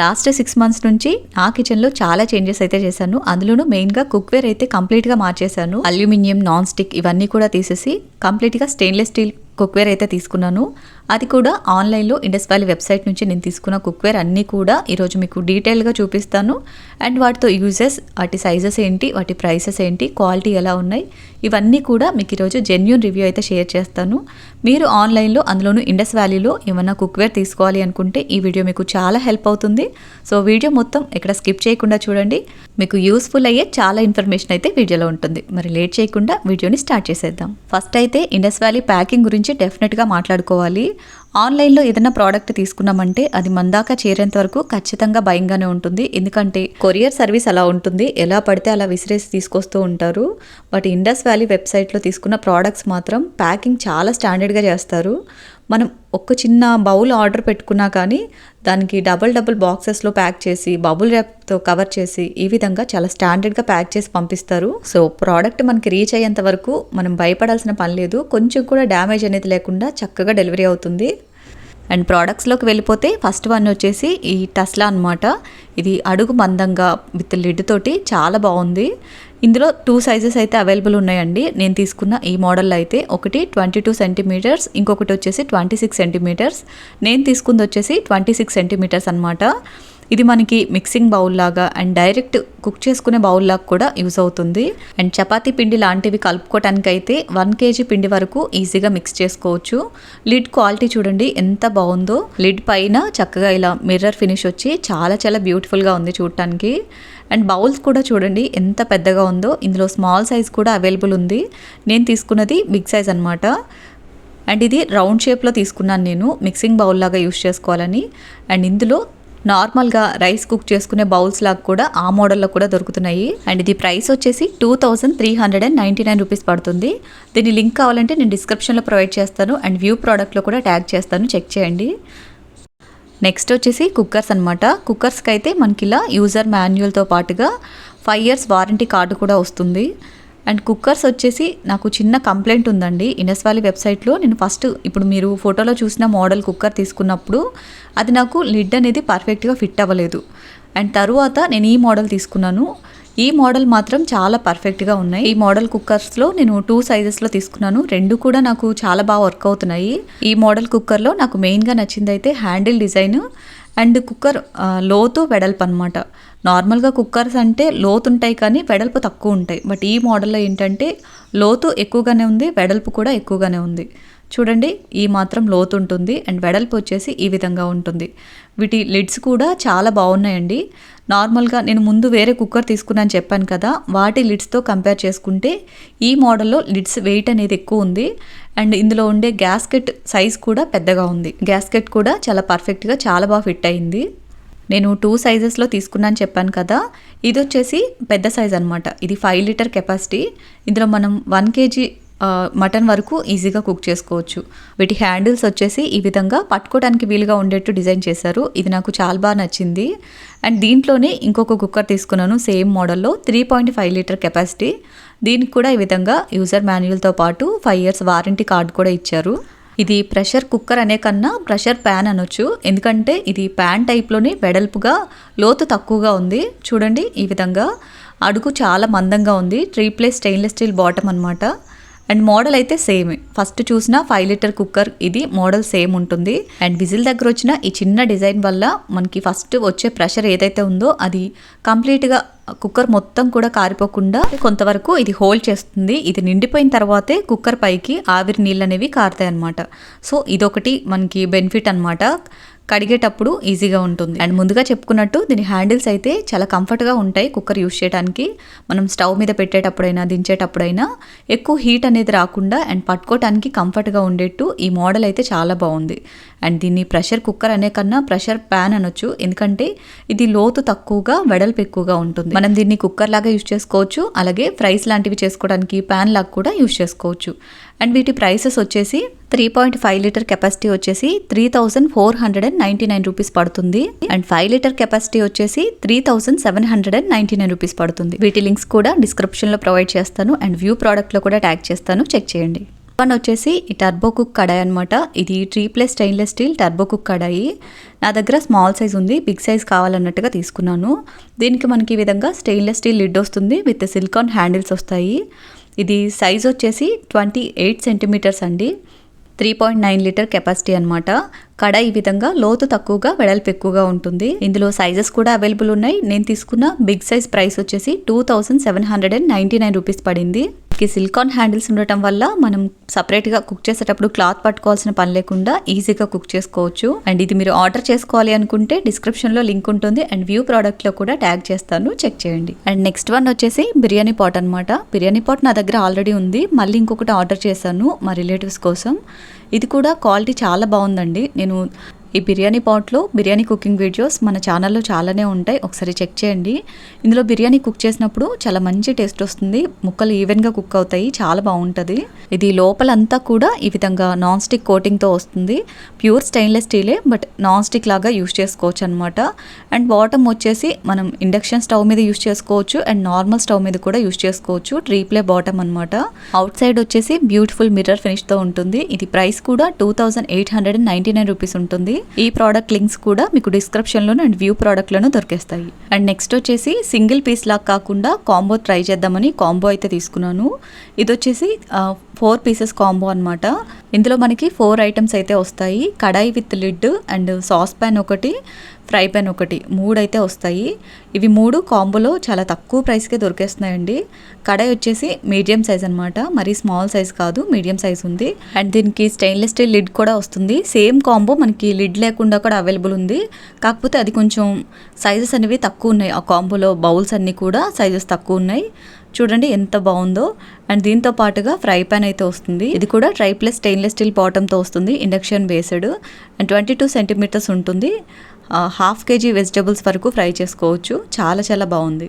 Last six months నుంచి నా కిచెన్లో చాలా చేంజెస్ అయితే చేశాను. అందులోనూ మెయిన్గా కుక్వేర్ అయితే కంప్లీట్గా మార్చేశాను. అల్యూమినియం నాన్ స్టిక్ ఇవన్నీ కూడా తీసేసి కంప్లీట్గా స్టెయిన్లెస్ స్టీల్ కుక్వేర్ అయితే తీసుకున్నాను. అది కూడా ఆన్లైన్లో ఇండస్ వ్యాలీ వెబ్సైట్ నుంచి నేను తీసుకున్న కుక్వేర్ అన్నీ కూడా ఈరోజు మీకు డీటెయిల్గా చూపిస్తాను. అండ్ వాటితో యూజెస్ వాటి సైజెస్ ఏంటి వాటి ప్రైసెస్ ఏంటి క్వాలిటీ ఎలా ఉన్నాయి ఇవన్నీ కూడా మీకు ఈరోజు జెన్యున్ రివ్యూ అయితే షేర్ చేస్తాను. మీరు ఆన్లైన్లో అందులోనూ ఇండస్ వ్యాలీలో ఏమైనా కుక్వేర్ తీసుకోవాలి అనుకుంటే ఈ వీడియో మీకు చాలా హెల్ప్ అవుతుంది. సో వీడియో మొత్తం ఎక్కడ స్కిప్ చేయకుండా చూడండి. మీకు యూస్ఫుల్ అయ్యే చాలా ఇన్ఫర్మేషన్ అయితే వీడియోలో ఉంటుంది. మరి లేట్ చేయకుండా వీడియోని స్టార్ట్ చేసేద్దాం. ఫస్ట్ అయితే ఇండస్ వ్యాలీ ప్యాకింగ్ గురించి డెఫినెట్గా మాట్లాడుకోవాలి. ఆన్లైన్లో ఏదైనా ప్రోడక్ట్ తీసుకున్నామంటే అది మన దాకా చేరేంత వరకు ఖచ్చితంగా భయంగానే ఉంటుంది. ఎందుకంటే కొరియర్ సర్వీస్ అలా ఉంటుంది. ఎలా పడితే అలా విసిరేసి తీసుకొస్తూ ఉంటారు. బట్ ఇండస్ వ్యాలీ వెబ్సైట్లో తీసుకున్న ప్రోడక్ట్స్ మాత్రం ప్యాకింగ్ చాలా స్టాండర్డ్గా చేస్తారు. మనం ఒక చిన్న బౌల్ ఆర్డర్ పెట్టుకున్నా కానీ దానికి డబుల్ డబుల్ బాక్సెస్లో ప్యాక్ చేసి బబుల్ ర్యాప్తో కవర్ చేసి ఈ విధంగా చాలా స్టాండర్డ్గా ప్యాక్ చేసి పంపిస్తారు. సో ప్రోడక్ట్ మనకి రీచ్ అయ్యేంత వరకు మనం భయపడాల్సిన పని లేదు. కొంచెం కూడా డ్యామేజ్ అనేది లేకుండా చక్కగా డెలివరీ అవుతుంది. అండ్ ప్రోడక్ట్స్లోకి వెళ్ళిపోతే ఫస్ట్ వన్ వచ్చేసి ఈ టస్లా అనమాట ఇది అడుగు మందంగా విత్ లిడ్ తోటి చాలా బాగుంది. ఇందులో టూ సైజెస్ అయితే అవైలబుల్ ఉన్నాయండి. నేను తీసుకున్న ఈ మోడల్ అయితే ఒకటి ట్వంటీ టూ సెంటీమీటర్స్ ఇంకొకటి వచ్చేసి ట్వంటీ సిక్స్ సెంటీమీటర్స్ నేను తీసుకుంది వచ్చేసి ట్వంటీ సిక్స్ సెంటీమీటర్స్ అనమాట ఇది మనకి మిక్సింగ్ బౌల్ లాగా అండ్ డైరెక్ట్ కుక్ చేసుకునే బౌల్ లాగా కూడా యూస్ అవుతుంది. అండ్ చపాతీ పిండి లాంటివి కలుపుకోవటానికి అయితే వన్ కేజీ పిండి వరకు ఈజీగా మిక్స్ చేసుకోవచ్చు. లిడ్ క్వాలిటీ చూడండి ఎంత బాగుందో. లిడ్ పైన చక్కగా ఇలా మిర్రర్ ఫినిష్ వచ్చి చాలా చాలా బ్యూటిఫుల్గా ఉంది చూడటానికి. అండ్ బౌల్స్ కూడా చూడండి ఎంత పెద్దగా ఉందో. ఇందులో స్మాల్ సైజ్ కూడా అవైలబుల్ ఉంది. నేను తీసుకున్నది బిగ్ సైజ్ అనమాట అండ్ ఇది రౌండ్ షేప్లో తీసుకున్నాను నేను. మిక్సింగ్ బౌల్ లాగా యూస్ చేసుకోవాలని. అండ్ ఇందులో నార్మల్గా రైస్ కుక్ చేసుకునే బౌల్స్ లాగా కూడా ఆ మోడల్లో కూడా దొరుకుతున్నాయి. అండ్ ఇది ప్రైస్ వచ్చేసి two thousand three hundred and ninety nine rupees పడుతుంది. దీని లింక్ కావాలంటే నేను డిస్క్రిప్షన్లో ప్రొవైడ్ చేస్తాను. అండ్ వ్యూ ప్రోడక్ట్లో కూడా ట్యాగ్ చేస్తాను. చెక్ చేయండి. నెక్స్ట్ వచ్చేసి కుక్కర్స్ అనమాట కుక్కర్స్కి అయితే మనకి ఇలా యూజర్ మాన్యువల్తో పాటుగా ఫైవ్ ఇయర్స్ వారంటీ కార్డు కూడా వస్తుంది. అండ్ కుక్కర్స్ వచ్చేసి నాకు చిన్న కంప్లైంట్ ఉందండి. ఇనస్ వ్యాలీ వెబ్సైట్లో నేను ఫస్ట్ ఇప్పుడు మీరు ఫోటోలో చూసిన మోడల్ కుక్కర్ తీసుకున్నప్పుడు అది నాకు లిడ్ అనేది పర్ఫెక్ట్గా ఫిట్ అవ్వలేదు. అండ్ తరువాత నేను ఈ మోడల్ తీసుకున్నాను. ఈ మోడల్ మాత్రం చాలా పర్ఫెక్ట్గా ఉన్నాయి. ఈ మోడల్ కుక్కర్స్లో నేను టూ సైజెస్లో తీసుకున్నాను. రెండు కూడా నాకు చాలా బాగా వర్క్ అవుతున్నాయి. ఈ మోడల్ కుక్కర్లో నాకు మెయిన్గా నచ్చింది అయితే హ్యాండిల్ డిజైన్ అండ్ కుక్కర్ లోతు వెడల్పు అనమాట నార్మల్గా కుక్కర్స్ అంటే లోతు ఉంటాయి కానీ వెడల్పు తక్కువ ఉంటాయి. బట్ ఈ మోడల్లో ఏంటంటే లోతు ఎక్కువగానే ఉంది వెడల్పు కూడా ఎక్కువగానే ఉంది. చూడండి ఈ మాత్రం లోతు ఉంటుంది అండ్ వెడల్పు వచ్చేసి ఈ విధంగా ఉంటుంది. వీటి లిడ్స్ కూడా చాలా బాగున్నాయండి. నార్మల్గా నేను ముందు వేరే కుక్కర్ తీసుకున్నాను చెప్పాను కదా వాటి లిడ్స్తో కంపేర్ చేసుకుంటే ఈ మోడల్లో లిడ్స్ వెయిట్ అనేది ఎక్కువ ఉంది అండ్ ఇందులో ఉండే గ్యాస్కెట్ సైజ్ కూడా పెద్దగా ఉంది. గ్యాస్కెట్ కూడా చాలా పర్ఫెక్ట్గా చాలా బాగా ఫిట్ అయింది. నేను టూ సైజెస్లో తీసుకున్నాను చెప్పాను కదా ఇది వచ్చేసి పెద్ద సైజ్ అనమాట ఇది ఫైవ్ లీటర్ కెపాసిటీ. ఇందులో మనం వన్ కేజీ మటన్ వరకు ఈజీగా కుక్ చేసుకోవచ్చు. వీటి హ్యాండిల్స్ వచ్చేసి ఈ విధంగా పట్టుకోవడానికి వీలుగా ఉండేట్టు డిజైన్ చేశారు. ఇది నాకు చాలా బాగా నచ్చింది. అండ్ దీంట్లోనే ఇంకొక కుక్కర్ తీసుకున్నాను సేమ్ మోడల్లో three point five litre capacity. దీనికి కూడా ఈ విధంగా యూజర్ మాన్యువల్తో పాటు ఫైవ్ ఇయర్స్ వారంటీ కార్డు కూడా ఇచ్చారు. ఇది ప్రెషర్ కుక్కర్ అనే కన్నా ప్రెషర్ ప్యాన్ అనొచ్చు. ఎందుకంటే ఇది ప్యాన్ టైప్లోనే వెడల్పుగా లోతు తక్కువగా ఉంది. చూడండి ఈ విధంగా. అడుగు చాలా మందంగా ఉంది. ట్రీప్లే స్టెయిన్లెస్ స్టీల్ బాటమ్ అనమాట అండ్ మోడల్ అయితే సేమ్ ఫస్ట్ చూసిన ఫైవ్ లీటర్ కుక్కర్ ఇది మోడల్ సేమ్ ఉంటుంది. అండ్ విజిల్ దగ్గర వచ్చిన ఈ చిన్న డిజైన్ వల్ల మనకి ఫస్ట్ వచ్చే ప్రెషర్ ఏదైతే ఉందో అది కంప్లీట్గా కుక్కర్ మొత్తం కూడా కారిపోకుండా కొంతవరకు ఇది హోల్డ్ చేస్తుంది. ఇది నిండిపోయిన తర్వాతే కుక్కర్ పైకి ఆవిరి నీళ్ళు అనేవి కారుతాయి అనమాట సో ఇదొకటి మనకి బెనిఫిట్ అనమాట కడిగేటప్పుడు ఈజీగా ఉంటుంది. అండ్ ముందుగా చెప్పుకున్నట్టు దీని హ్యాండిల్స్ అయితే చాలా కంఫర్ట్గా ఉంటాయి కుక్కర్ యూస్ చేయడానికి మనం స్టవ్ మీద పెట్టేటప్పుడైనా దించేటప్పుడైనా ఎక్కువ హీట్ అనేది రాకుండా అండ్ పట్టుకోవటానికి కంఫర్ట్గా ఉండేట్టు ఈ మోడల్ అయితే చాలా బాగుంది. అండ్ దీన్ని ప్రెషర్ కుక్కర్ అనే కన్నా ప్రెషర్ ప్యాన్ అనొచ్చు. ఎందుకంటే ఇది లోతు తక్కువగా వెడల్పు ఎక్కువగా ఉంటుంది. మనం దీన్ని కుక్కర్ లాగా యూస్ చేసుకోవచ్చు. అలాగే ఫ్రైస్ లాంటివి చేసుకోవడానికి ప్యాన్ లాగా కూడా యూస్ చేసుకోవచ్చు. అండ్ వీటి ప్రైసెస్ వచ్చేసి three point five litre capacity వచ్చేసి three thousand four hundred and ninety nine rupees పడుతుంది. అండ్ ఫైవ్ లీటర్ కెపాసిటీ వచ్చేసి three thousand seven hundred and ninety nine rupees పడుతుంది. వీటి లింక్స్ కూడా డిస్క్రిప్షన్లో ప్రొవైడ్ చేస్తాను. అండ్ వ్యూ ప్రోడక్ట్లో కూడా ట్యాగ్ చేస్తాను. చెక్ చేయండి. వన్ వచ్చేసి ఈ టర్బో కుక్ కడాయి అనమాట ఇది three plus stainless steel turbo cook kadai. నా దగ్గర స్మాల్ సైజ్ ఉంది. బిగ్ సైజ్ కావాలన్నట్టుగా తీసుకున్నాను. దీనికి మనకి ఈ విధంగా స్టెయిన్లెస్ స్టీల్ లిడ్ వస్తుంది. విత్ సిలికాన్ హ్యాండిల్స్ వస్తాయి. ఇది సైజ్ వచ్చేసి ట్వంటీ ఎయిట్ సెంటీమీటర్స్ అండి. Three point nine litre capacity అనమాట కడ ఈ విధంగా లోతు తక్కువగా వెడల్పు ఎక్కువగా ఉంటుంది. ఇందులో సైజెస్ కూడా అవైలబుల్ ఉన్నాయి. నేను తీసుకున్న బిగ్ సైజ్ ప్రైస్ వచ్చేసి two thousand seven hundred and ninety nine rupees పడింది. ఈ సిలికాన్ హ్యాండిల్స్ ఉండటం వల్ల మనం సపరేట్గా కుక్ చేసేటప్పుడు క్లాత్ పట్టుకోవాల్సిన పని లేకుండా ఈజీగా కుక్ చేసుకోవచ్చు. అండ్ ఇది మీరు ఆర్డర్ చేసుకోవాలి అనుకుంటే డిస్క్రిప్షన్లో లింక్ ఉంటుంది. అండ్ వ్యూ ప్రోడక్ట్లో కూడా ట్యాగ్ చేస్తాను. చెక్ చేయండి. అండ్ నెక్స్ట్ వన్ వచ్చేసి బిర్యానీ పాట్ అనమాట బిర్యానీ పాట్ నా దగ్గర ఆల్రెడీ ఉంది. మళ్ళీ ఇంకొకటి ఆర్డర్ చేశాను మా రిలేటివ్స్ కోసం. ఇది కూడా క్వాలిటీ చాలా బాగుందండి. నేను ఈ బిర్యానీ పాట్లో బిర్యానీ కుకింగ్ వీడియోస్ మన ఛానల్లో చాలానే ఉంటాయి. ఒకసారి చెక్ చేయండి. ఇందులో బిర్యానీ కుక్ చేసినప్పుడు చాలా మంచి టేస్ట్ వస్తుంది. ముక్కలు ఈవెన్గా కుక్ అవుతాయి. చాలా బాగుంటుంది. ఇది లోపలంతా కూడా ఈ విధంగా నాన్ స్టిక్ కోటింగ్తో వస్తుంది. ప్యూర్ స్టెయిన్లెస్ స్టీలే బట్ నాన్ స్టిక్ లాగా యూస్ చేసుకోవచ్చు అనమాట అండ్ బాటమ్ వచ్చేసి మనం ఇండక్షన్ స్టవ్ మీద యూస్ చేసుకోవచ్చు. అండ్ నార్మల్ స్టవ్ మీద కూడా యూస్ చేసుకోవచ్చు. ట్రీప్లే బాటమ్ అనమాట అవుట్ సైడ్ వచ్చేసి బ్యూటిఫుల్ మిర్రర్ ఫినిష్తో ఉంటుంది. ఇది ప్రైస్ కూడా two thousand eight hundred and ninety nine rupees ఉంటుంది. ఈ ప్రోడక్ట్ లింక్స్ కూడా మీకు డిస్క్రిప్షన్లోను అండ్ వ్యూ ప్రోడక్ట్లోనూ దొరికేస్తాయి. అండ్ నెక్స్ట్ వచ్చేసి సింగిల్ పీస్ లాగా కాకుండా కాంబో ట్రై చేద్దామని కాంబో అయితే తీసుకున్నాను. ఇది వచ్చేసి ఫోర్ పీసెస్ కాంబో అనమాట ఇందులో మనకి ఫోర్ ఐటమ్స్ అయితే వస్తాయి. Kadai with lid and sauce pan ఒకటి ఫ్రై ప్యాన్ ఒకటి. మూడు అయితే వస్తాయి. ఇవి మూడు కాంబోలో చాలా తక్కువ ప్రైస్కే దొరికేస్తున్నాయండి. కడాయి వచ్చేసి మీడియం సైజ్ అనమాట మరి స్మాల్ సైజ్ కాదు మీడియం సైజ్ ఉంది. అండ్ దీనికి స్టెయిన్లెస్ స్టీల్ లిడ్ కూడా వస్తుంది. సేమ్ కాంబో మనకి లిడ్ లేకుండా కూడా అవైలబుల్ ఉంది. కాకపోతే అది కొంచెం సైజెస్ అనేవి తక్కువ ఉన్నాయి. ఆ కాంబోలో బౌల్స్ అన్నీ కూడా సైజెస్ తక్కువ ఉన్నాయి. చూడండి ఎంత బాగుందో. అండ్ దీంతో పాటుగా ఫ్రై ప్యాన్ అయితే వస్తుంది. ఇది కూడా ట్రై ప్లస్ స్టెయిన్లెస్ స్టీల్ బాటంతో వస్తుంది. Induction based. And twenty two centimetres ఉంటుంది. హాఫ్ కేజీ వెజిటబుల్స్ వరకు ఫ్రై చేసుకోవచ్చు. చాలా చాలా బాగుంది.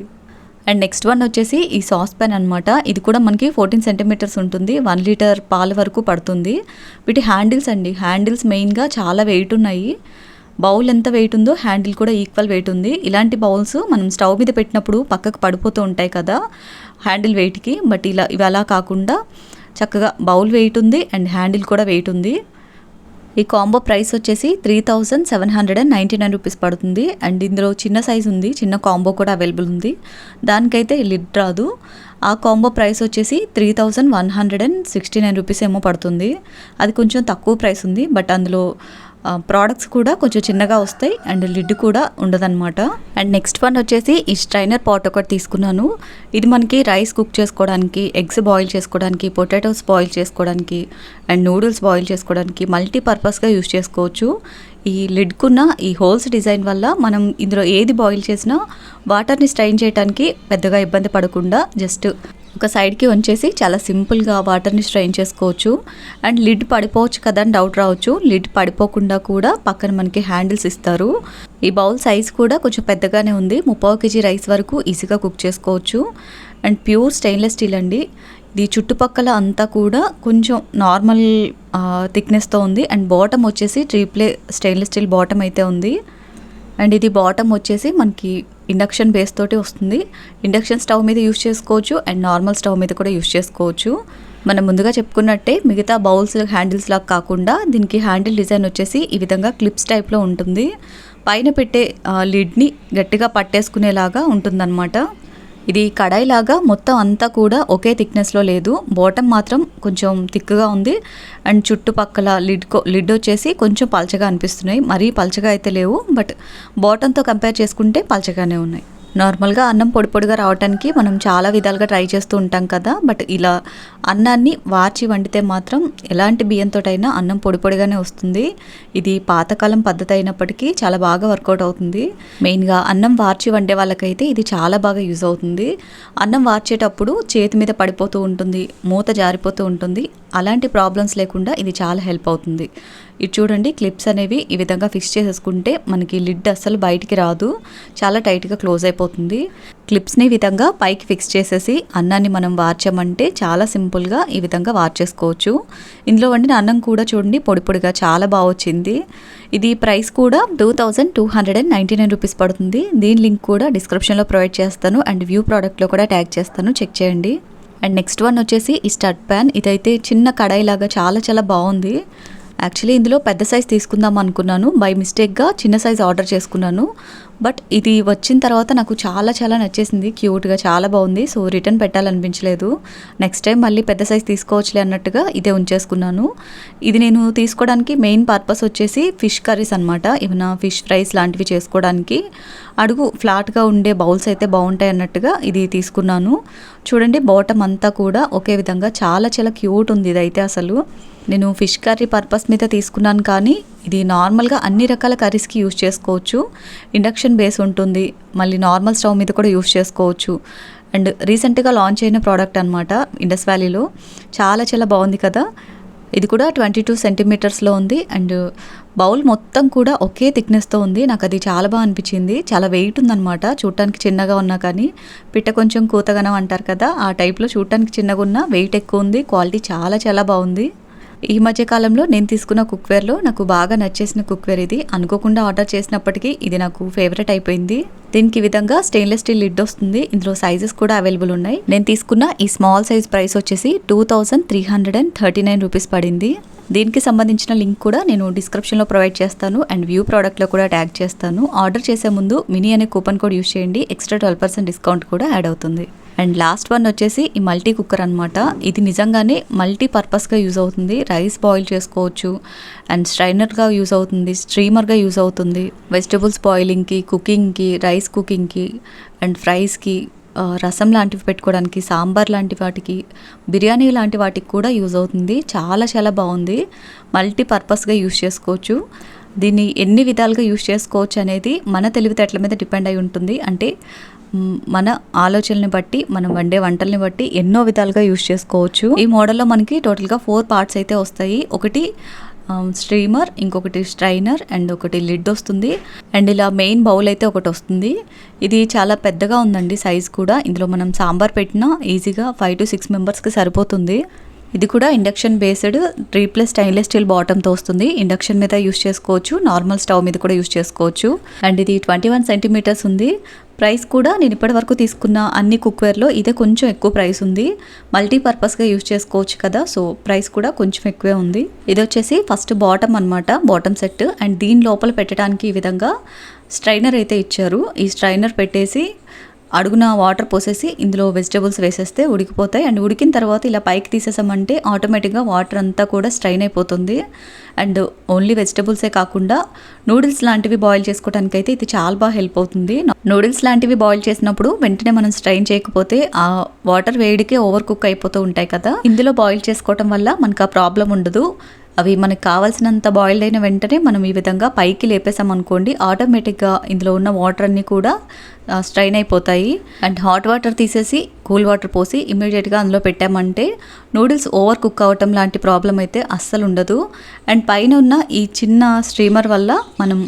అండ్ నెక్స్ట్ వన్ వచ్చేసి ఈ సాస్ ప్యాన్ అనమాట ఇది కూడా మనకి ఫోర్టీన్ సెంటీమీటర్స్ ఉంటుంది. వన్ లీటర్ పాల వరకు పడుతుంది. వీటి హ్యాండిల్స్ అండి. హ్యాండిల్స్ మెయిన్గా చాలా వెయిట్ ఉన్నాయి. బౌల్ ఎంత వెయిట్ ఉందో హ్యాండిల్ కూడా ఈక్వల్ వెయిట్ ఉంది. ఇలాంటి బౌల్స్ మనం స్టవ్ మీద పెట్టినప్పుడు పక్కకు పడిపోతూ ఉంటాయి కదా హ్యాండిల్ వెయిట్కి. బట్ ఇలా ఇవి అలా కాకుండా చక్కగా బౌల్ వెయిట్ ఉంది అండ్ హ్యాండిల్ కూడా వెయిట్ ఉంది. ఈ కాంబో ప్రైస్ వచ్చేసి three thousand seven hundred and ninety nine rupees పడుతుంది. అండ్ ఇందులో చిన్న సైజ్ ఉంది చిన్న కాంబో కూడా అవైలబుల్ ఉంది. దానికైతే లిడ్ రాదు. ఆ కాంబో ప్రైస్ వచ్చేసి three thousand one hundred and sixty nine rupees ఏమో పడుతుంది. అది కొంచెం తక్కువ ప్రైస్ ఉంది బట్ అందులో ప్రోడక్ట్స్ కూడా కొంచెం చిన్నగా వస్తాయి అండ్ లిడ్ కూడా ఉండదన్నమాట. అండ్ నెక్స్ట్ వన్ వచ్చేసి ఈ స్ట్రైనర్ పాట్ ఒకటి తీసుకున్నాను. ఇది మనకి రైస్ కుక్ చేసుకోవడానికి ఎగ్స్ బాయిల్ చేసుకోవడానికి పొటాటోస్ బాయిల్ చేసుకోవడానికి అండ్ నూడిల్స్ బాయిల్ చేసుకోవడానికి మల్టీపర్పస్గా యూస్ చేసుకోవచ్చు. ఈ లిడ్కున్న ఈ హోల్స్ డిజైన్ వల్ల మనం ఇందులో ఏది బాయిల్ చేసినా వాటర్ని స్ట్రైన్ చేయడానికి పెద్దగా ఇబ్బంది పడకుండా జస్ట్ ఒక సైడ్కి వంచేసి చాలా సింపుల్గా వాటర్ని స్ట్రెయిన్ చేసుకోవచ్చు. అండ్ లిడ్ పడిపోవచ్చు కదా అని డౌట్ రావచ్చు. లిడ్ పడిపోకుండా కూడా పక్కన మనకి హ్యాండిల్స్ ఇస్తారు. ఈ బౌల్ సైజ్ కూడా కొంచెం పెద్దగానే ఉంది. ముప్పై కేజీ రైస్ వరకు ఈజీగా కుక్ చేసుకోవచ్చు. అండ్ ప్యూర్ స్టెయిన్లెస్ స్టీల్ అండి. ఇది చుట్టుపక్కల అంతా కూడా కొంచెం నార్మల్ థిక్నెస్తో ఉంది. అండ్ బాటమ్ వచ్చేసి ట్రీప్లే స్టెయిన్లెస్ స్టీల్ బాటమ్ అయితే ఉంది. అండ్ ఇది బాటమ్ వచ్చేసి మనకి ఇండక్షన్ బేస్ తోటి వస్తుంది. ఇండక్షన్ స్టవ్ మీద యూస్ చేసుకోవచ్చు అండ్ నార్మల్ స్టవ్ మీద కూడా యూస్ చేసుకోవచ్చు. మనం ముందుగా చెప్పుకున్నట్టే మిగతా బౌల్స్ హ్యాండిల్స్ లాగా కాకుండా దీనికి హ్యాండిల్ డిజైన్ వచ్చేసి ఈ విధంగా క్లిప్స్ టైప్లో ఉంటుంది. పైన పెట్టే లిడ్ని గట్టిగా పట్టేసుకునేలాగా ఉంటుందన్నమాట. ఇది కడాయి లాగా మొత్తం అంతా కూడా ఒకే థిక్నెస్లో లేదు. బాటమ్ మాత్రం కొంచెం థిక్గా ఉంది. అండ్ చుట్టుపక్కల లిడ్ లిడ్ వచ్చేసి కొంచెం పలచగా అనిపిస్తున్నాయి. మరీ పలచగా అయితే లేవు. బట్ బాటంతో కంపేర్ చేసుకుంటే పలచగానే ఉన్నాయి. నార్మల్గా అన్నం పొడి పొడిగా రావడానికి మనం చాలా విధాలుగా ట్రై చేస్తూ ఉంటాం కదా. బట్ ఇలా అన్నాన్ని వార్చి వండితే మాత్రం ఎలాంటి బియ్యంతోటైనా అన్నం పొడి పొడిగానే వస్తుంది. ఇది పాతకాలం పద్ధతి అయినప్పటికీ చాలా బాగా వర్కౌట్ అవుతుంది. మెయిన్గా అన్నం వార్చి వండే వాళ్ళకైతే ఇది చాలా బాగా యూజ్ అవుతుంది. అన్నం వార్చేటప్పుడు చేతి మీద పడిపోతూ ఉంటుంది మూత జారిపోతూ ఉంటుంది. అలాంటి ప్రాబ్లమ్స్ లేకుండా ఇది చాలా హెల్ప్ అవుతుంది. ఇది చూడండి క్లిప్స్ అనేవి ఈ విధంగా ఫిక్స్ చేసేసుకుంటే మనకి లిడ్ అస్సలు బయటికి రాదు. చాలా టైట్గా క్లోజ్ అయిపోతుంది. క్లిప్స్ని ఈ విధంగా పైకి ఫిక్స్ చేసేసి అన్నాన్ని మనం వార్చామంటే చాలా సింపుల్గా ఈ విధంగా వార్చేసుకోవచ్చు. ఇందులో వండిన అన్నం కూడా చూడండి పొడి పొడిగా చాలా బాగా వచ్చింది. ఇది ప్రైస్ కూడా two thousand two hundred and ninety nine rupees పడుతుంది. దీని లింక్ కూడా డిస్క్రిప్షన్లో ప్రొవైడ్ చేస్తాను అండ్ వ్యూ ప్రోడక్ట్లో కూడా ట్యాగ్ చేస్తాను. చెక్ చేయండి. అండ్ నెక్స్ట్ వన్ వచ్చేసి ఈ స్టడ్ ప్యాన్ ఇదైతే చిన్న కడాయి లాగా చాలా చాలా బాగుంది. యాక్చువల్లీ ఇందులో పెద్ద సైజ్ తీసుకుందాం అనుకున్నాను. బై మిస్టేక్గా చిన్న సైజ్ ఆర్డర్ చేసుకున్నాను. బట్ ఇది వచ్చిన తర్వాత నాకు చాలా చాలా నచ్చేసింది. క్యూట్గా చాలా బాగుంది. సో రిటర్న్ పెట్టాలనిపించలేదు. నెక్స్ట్ టైం మళ్ళీ పెద్ద సైజ్ తీసుకోవచ్చులే అన్నట్టుగా ఇదే ఉంచేసుకున్నాను. ఇది నేను తీసుకోవడానికి మెయిన్ పర్పస్ వచ్చేసి ఫిష్ కర్రీస్ అనమాట ఏమైనా ఫిష్ ఫ్రైస్ లాంటివి చేసుకోవడానికి. అడుగు ఫ్లాట్గా ఉండే బౌల్స్ అయితే బాగుంటాయి అన్నట్టుగా ఇది తీసుకున్నాను. చూడండి బాటమ్ అంతా కూడా ఒకే విధంగా చాలా చాలా క్యూట్ ఉంది ఇదైతే అసలు. నేను ఫిష్ కర్రీ పర్పస్ మీద తీసుకున్నాను కానీ ఇది నార్మల్గా అన్ని రకాల కర్రీస్కి యూస్ చేసుకోవచ్చు. ఇండక్షన్ బేస్ ఉంటుంది. మళ్ళీ నార్మల్ స్టవ్ మీద కూడా యూస్ చేసుకోవచ్చు. అండ్ రీసెంట్గా లాంచ్ అయిన ప్రోడక్ట్ అనమాట ఇండస్ వ్యాలీలో. చాలా చాలా బాగుంది కదా. ఇది కూడా ట్వంటీ టూ సెంటీమీటర్స్లో ఉంది. అండ్ బౌల్ మొత్తం కూడా ఒకే థిక్నెస్తో ఉంది. నాకు అది చాలా బాగా అనిపించింది. చాలా వెయిట్ ఉందన్నమాట. చూడటానికి చిన్నగా ఉన్నా కానీ. పిట్ట కొంచెం కూతగనం అంటారు కదా. ఆ టైప్లో చూడటానికి చిన్నగా ఉన్న వెయిట్ ఎక్కువ ఉంది. క్వాలిటీ చాలా చాలా బాగుంది. ఈ మధ్య కాలంలో నేను తీసుకున్న కుక్వేర్లో నాకు బాగా నచ్చేసిన కుక్వేర్ ఇది. అనుకోకుండా ఆర్డర్ చేసినప్పటికీ ఇది నాకు ఫేవరెట్ అయిపోయింది. దీనికి విధంగా స్టెయిన్లెస్ స్టీల్ లిడ్ వస్తుంది. ఇందులో సైజెస్ కూడా అవైలబుల్ ఉన్నాయి. నేను తీసుకున్న ఈ స్మాల్ సైజ్ ప్రైస్ వచ్చేసి two thousand three hundred and thirty nine rupees పడింది. దీనికి సంబంధించిన లింక్ కూడా నేను డిస్క్రిప్షన్లో ప్రొవైడ్ చేస్తాను అండ్ వ్యూ ప్రోడక్ట్లో కూడా ట్యాగ్ చేస్తాను. ఆర్డర్ చేసే ముందు మినీ అనే కూపన్ కోడ్ యూస్ చేయండి. ఎక్స్ట్రా ట్వెల్వ్ పర్సెంట్ డిస్కౌంట్ కూడా యాడ్ అవుతుంది. అండ్ లాస్ట్ వన్ వచ్చేసి ఈ మల్టీ కుక్కర్ అనమాట ఇది నిజంగానే మల్టీ పర్పస్గా యూజ్ అవుతుంది. రైస్ బాయిల్ చేసుకోవచ్చు. అండ్ స్ట్రైనర్గా యూజ్ అవుతుంది. స్ట్రీమర్గా యూజ్ అవుతుంది. వెజిటబుల్స్ బాయిలింగ్కి కుకింగ్కి రైస్ కుకింగ్కి అండ్ ఫ్రైస్కి రసం లాంటివి పెట్టుకోవడానికి సాంబార్ లాంటి వాటికి బిర్యానీ లాంటి వాటికి కూడా యూజ్ అవుతుంది. చాలా చాలా బాగుంది. మల్టీ పర్పస్గా యూజ్ చేసుకోవచ్చు. దీన్ని ఎన్ని విధాలుగా యూజ్ చేసుకోవచ్చు అనేది మన తెలివితేటల మీద డిపెండ్ అయి ఉంటుంది. అంటే మన ఆలోచనని బట్టి మనం వండే వంటల్ని బట్టి ఎన్నో విధాలుగా యూజ్ చేసుకోవచ్చు. ఈ మోడల్లో మనకి టోటల్గా ఫోర్ పార్ట్స్ అయితే వస్తాయి. ఒకటి స్ట్రీమర్ ఇంకొకటి స్ట్రైనర్ అండ్ ఒకటి లిడ్ వస్తుంది. అండ్ ఇలా మెయిన్ బౌల్ అయితే ఒకటి వస్తుంది. ఇది చాలా పెద్దగా ఉందండి సైజ్ కూడా. ఇందులో మనం సాంబార్ పెట్టినా ఈజీగా ఫైవ్ టు సిక్స్ మెంబర్స్కి సరిపోతుంది. ఇది కూడా induction based three plus stainless steel బాటంతో వస్తుంది. ఇండక్షన్ మీద యూస్ చేసుకోవచ్చు. నార్మల్ స్టవ్ మీద కూడా యూస్ చేసుకోవచ్చు. అండ్ ఇది ట్వంటీ వన్ సెంటీమీటర్స్ ఉంది. ప్రైస్ కూడా నేను ఇప్పటి వరకు తీసుకున్న అన్ని కుక్వేర్లో ఇదే కొంచెం ఎక్కువ ప్రైస్ ఉంది. మల్టీపర్పస్గా యూస్ చేసుకోవచ్చు కదా సో ప్రైస్ కూడా కొంచెం ఎక్కువే ఉంది. ఇది వచ్చేసి ఫస్ట్ బాటమ్ అనమాట బాటమ్ సెట్. అండ్ దీని లోపల పెట్టడానికి ఈ విధంగా స్ట్రైనర్ అయితే ఇచ్చారు. ఈ స్ట్రైనర్ పెట్టేసి అడుగున వాటర్ పోసేసి ఇందులో వెజిటబుల్స్ వేసేస్తే ఉడికిపోతాయి. అండ్ ఉడికిన తర్వాత ఇలా పైకి తీసేసామంటే ఆటోమేటిక్గా వాటర్ అంతా కూడా స్ట్రైన్ అయిపోతుంది. అండ్ ఓన్లీ వెజిటబుల్సే కాకుండా నూడిల్స్ లాంటివి బాయిల్ చేసుకోవడానికి అయితే ఇది చాలా బాగా హెల్ప్ అవుతుంది. నూడిల్స్ లాంటివి బాయిల్ చేసినప్పుడు వెంటనే మనం స్ట్రైన్ చేయకపోతే ఆ వాటర్ వేడికే ఓవర్ కుక్ అయిపోతూ ఉంటాయి కదా. ఇందులో బాయిల్ చేసుకోవటం వల్ల మనకు ఆ ప్రాబ్లం ఉండదు. అవి మనకు కావాల్సినంత బాయిల్డ్ అయిన వెంటనే మనం ఈ విధంగా పైకి లేపేసాం అనుకోండి ఆటోమేటిక్గా ఇందులో ఉన్న వాటర్ అన్నీ కూడా స్ట్రైన్ అయిపోతాయి. అండ్ హాట్ వాటర్ తీసేసి కూల్ వాటర్ పోసి ఇమీడియట్గా అందులో పెట్టామంటే నూడిల్స్ ఓవర్ కుక్ అవ్వటం లాంటి ప్రాబ్లం అయితే అస్సలు ఉండదు. అండ్ పైన ఉన్న ఈ చిన్న స్ట్రీమర్ వల్ల మనం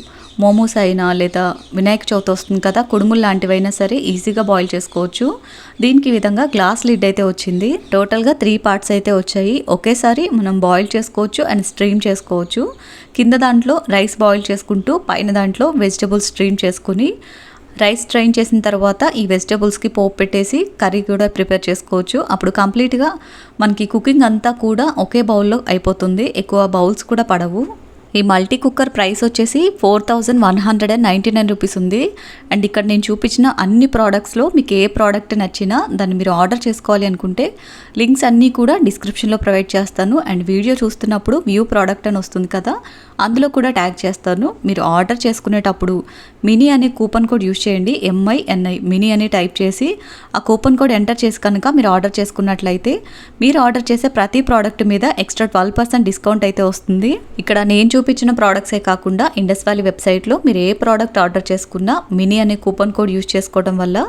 మోమోస్ అయినా లేదా వినాయక చవితి వస్తుంది కదా కుడుములు లాంటివైనా సరే ఈజీగా బాయిల్ చేసుకోవచ్చు. దీనికి విధంగా గ్లాస్ లిడ్ అయితే వచ్చింది. టోటల్గా త్రీ పార్ట్స్ అయితే వచ్చాయి. ఒకేసారి మనం బాయిల్ చేసుకోవచ్చు అండ్ స్ట్రీమ్ చేసుకోవచ్చు. కింద దాంట్లో రైస్ బాయిల్ చేసుకుంటూ పైన దాంట్లో వెజిటబుల్స్ స్ట్రీమ్ చేసుకుని రైస్ స్ట్రైన్ చేసిన తర్వాత ఈ వెజిటబుల్స్కి పోపు పెట్టేసి కర్రీ కూడా ప్రిపేర్ చేసుకోవచ్చు. అప్పుడు కంప్లీట్గా మనకి కుకింగ్ అంతా కూడా ఒకే బౌల్లో అయిపోతుంది. ఎక్కువ బౌల్స్ కూడా పడవు. ఈ మల్టీ కుక్కర్ ప్రైస్ వచ్చేసి four thousand one hundred and ninety nine rupees ఉంది. అండ్ ఇక్కడ నేను చూపించిన అన్ని ప్రోడక్ట్స్లో మీకు ఏ ప్రోడక్ట్ నచ్చినా దాన్ని మీరు ఆర్డర్ చేసుకోవాలి అనుకుంటే లింక్స్ అన్నీ కూడా డిస్క్రిప్షన్లో ప్రొవైడ్ చేస్తాను. అండ్ వీడియో చూస్తున్నప్పుడు వ్యూ ప్రోడక్ట్ అని వస్తుంది కదా అందులో కూడా ట్యాగ్ చేస్తాను. మీరు ఆర్డర్ చేసుకునేటప్పుడు మినీ అనే కూపన్ కోడ్ యూస్ చేయండి. ఎంఐఎన్ఐ మినీ అని టైప్ చేసి ఆ కూపన్ కోడ్ ఎంటర్ చేసి కనుక మీరు ఆర్డర్ చేసుకున్నట్లయితే మీరు ఆర్డర్ చేసే ప్రతి ప్రోడక్ట్ మీద ఎక్స్ట్రా ట్వెల్వ్ పర్సెంట్ డిస్కౌంట్ అయితే వస్తుంది. ఇక్కడ నేను చూపించిన ప్రోడక్ట్సే కాకుండా ఇండస్ వ్యాలీ వెబ్సైట్లో మీరు ఏ ప్రోడక్ట్ ఆర్డర్ చేసుకున్నా మినీ అనే కూపన్ కోడ్ యూస్ చేసుకోవడం వల్ల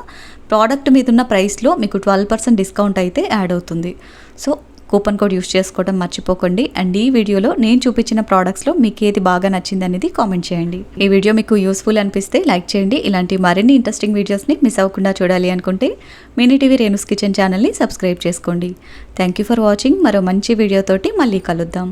ప్రోడక్ట్ మీద ఉన్న ప్రైస్లో మీకు ట్వెల్వ్ పర్సెంట్ డిస్కౌంట్ అయితే యాడ్ అవుతుంది. సో కూపన్ కోడ్ యూస్ చేసుకోవడం మర్చిపోకండి. అండ్ ఈ వీడియోలో నేను చూపించిన ప్రోడక్ట్స్లో మీకు ఏది బాగా నచ్చింది అనేది కామెంట్ చేయండి. ఈ వీడియో మీకు యూస్ఫుల్ అనిపిస్తే లైక్ చేయండి. ఇలాంటి మరిన్ని ఇంట్రెస్టింగ్ వీడియోస్ని మిస్ అవ్వకుండా చూడాలి అనుకుంటే మినీ టీవీ రేణుస్ కిచెన్ ఛానల్ని సబ్స్క్రైబ్ చేసుకోండి. థ్యాంక్ యూ ఫర్ వాచింగ్ మరో మంచి వీడియోతోటి మళ్ళీ కలుద్దాం.